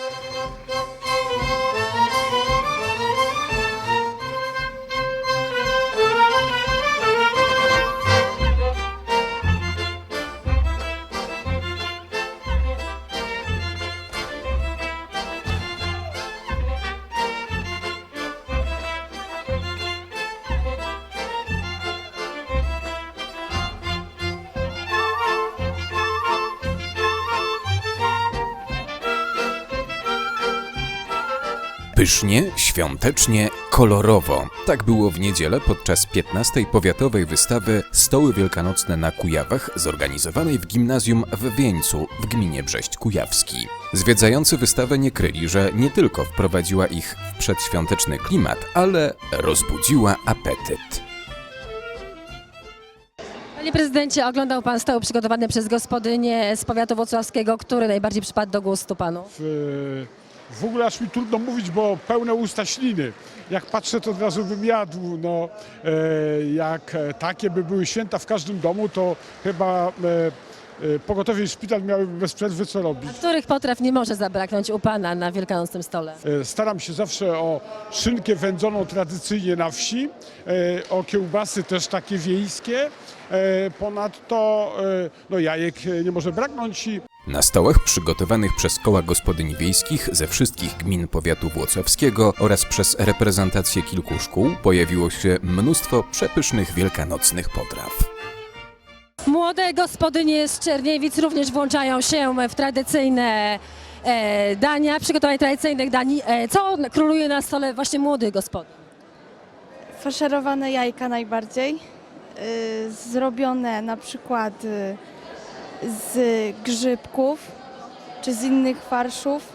Música Pysznie, świątecznie, kolorowo. Tak było w niedzielę podczas 15. powiatowej wystawy Stoły Wielkanocne na Kujawach, zorganizowanej w gimnazjum w Wieńcu w gminie Brześć Kujawski. Zwiedzający wystawę nie kryli, że nie tylko wprowadziła ich w przedświąteczny klimat, ale rozbudziła apetyt. Panie prezydencie, oglądał pan stoły przygotowane przez gospodynię z powiatu włocławskiego. Który najbardziej przypadł do gustu panu? w, w ogóle aż mi trudno mówić, bo pełne usta śliny. Jak patrzę, to od razu bym jadł. No, e, jak e, takie by były święta w każdym domu, to chyba e, pogotowie i szpital miałyby bez przerwy co robić. Których potraw nie może zabraknąć u pana na wielkanocnym stole? Staram się zawsze o szynkę wędzoną tradycyjnie na wsi, o kiełbasy też takie wiejskie. Ponadto no, jajek nie może braknąć i Na stołach przygotowanych przez koła gospodyń wiejskich ze wszystkich gmin powiatu włocławskiego oraz przez reprezentację kilku szkół pojawiło się mnóstwo przepysznych wielkanocnych potraw. Młode gospodynie z Czerniewic również włączają się w tradycyjne e, dania, przygotowanie tradycyjnych dani. E, co króluje na stole właśnie młodych gospodyń? Faszerowane jajka najbardziej. y, Zrobione na przykład y, z grzybków czy z innych farszów.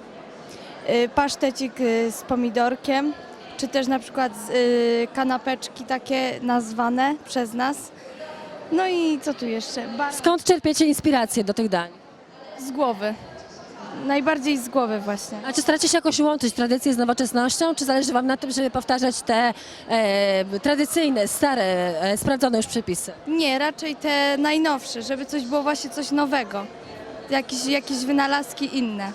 Y, Pasztecik y, z pomidorkiem, czy też na przykład y, kanapeczki takie nazwane przez nas. No i co tu jeszcze? Bar- Skąd czerpiecie inspirację do tych dań? z głowy. Najbardziej z głowy właśnie. A czy staracie się jakoś łączyć tradycję z nowoczesnością, czy zależy wam na tym, żeby powtarzać te e, tradycyjne, stare, e, sprawdzone już przepisy? Nie, raczej te najnowsze, żeby coś było właśnie coś nowego. Jakieś, jakieś wynalazki inne.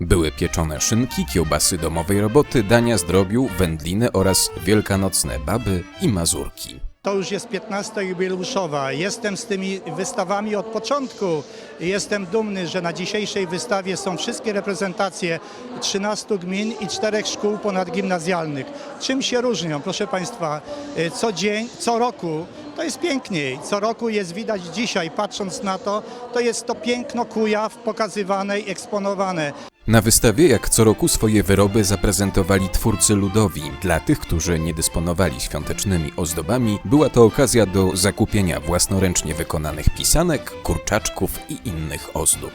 Były pieczone szynki, kiełbasy domowej roboty, dania z drobiu, wędliny oraz wielkanocne baby i mazurki. To już jest 15 jubileuszowa. Jestem z tymi wystawami od początku. Jestem dumny, że na dzisiejszej wystawie są wszystkie reprezentacje 13 gmin i 4 szkół ponadgimnazjalnych. Czym się różnią? Proszę Państwa, y, co dzień, co roku to jest piękniej. Co roku jest widać dzisiaj, patrząc na to, to jest to piękno Kujaw pokazywane i eksponowane. Na wystawie jak co roku swoje wyroby zaprezentowali twórcy ludowi. Dla tych, którzy nie dysponowali świątecznymi ozdobami, była to okazja do zakupienia własnoręcznie wykonanych pisanek, kurczaczków i innych ozdób.